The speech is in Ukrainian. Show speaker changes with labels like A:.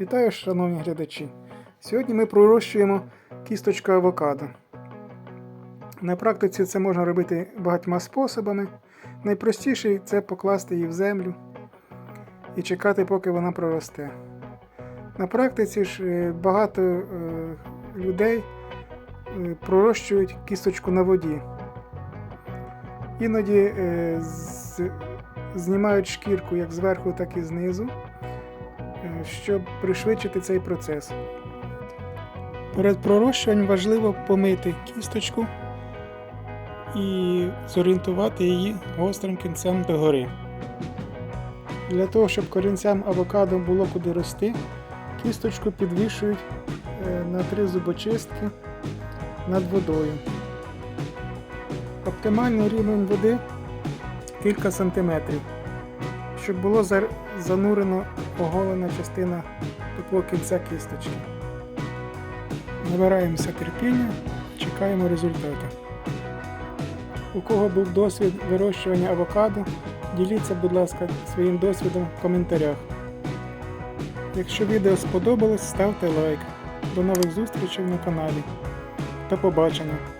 A: Вітаю, шановні глядачі! Сьогодні ми пророщуємо кісточку авокадо. На практиці це можна робити багатьма способами. Найпростіший це покласти її в землю і чекати, поки вона проросте. На практиці ж е, багато е, людей е, пророщують кісточку на воді. Іноді знімають шкірку як зверху, так і знизу щоб пришвидшити цей процес. Перед пророщуванням важливо помити кісточку і зорієнтувати її гострим кінцем догори. Для того, щоб корінцям авокадо було куди рости, кісточку підвішують е, на три зубочистки над водою. Оптимальний рівень води кілька сантиметрів щоб було занурено оголена частина такого кінця кісточки. Набираємося терпіння, чекаємо результату. У кого був досвід вирощування авокадо, діліться, будь ласка, своїм досвідом в коментарях. Якщо відео сподобалось, ставте лайк. До нових зустрічей на каналі. До побачення!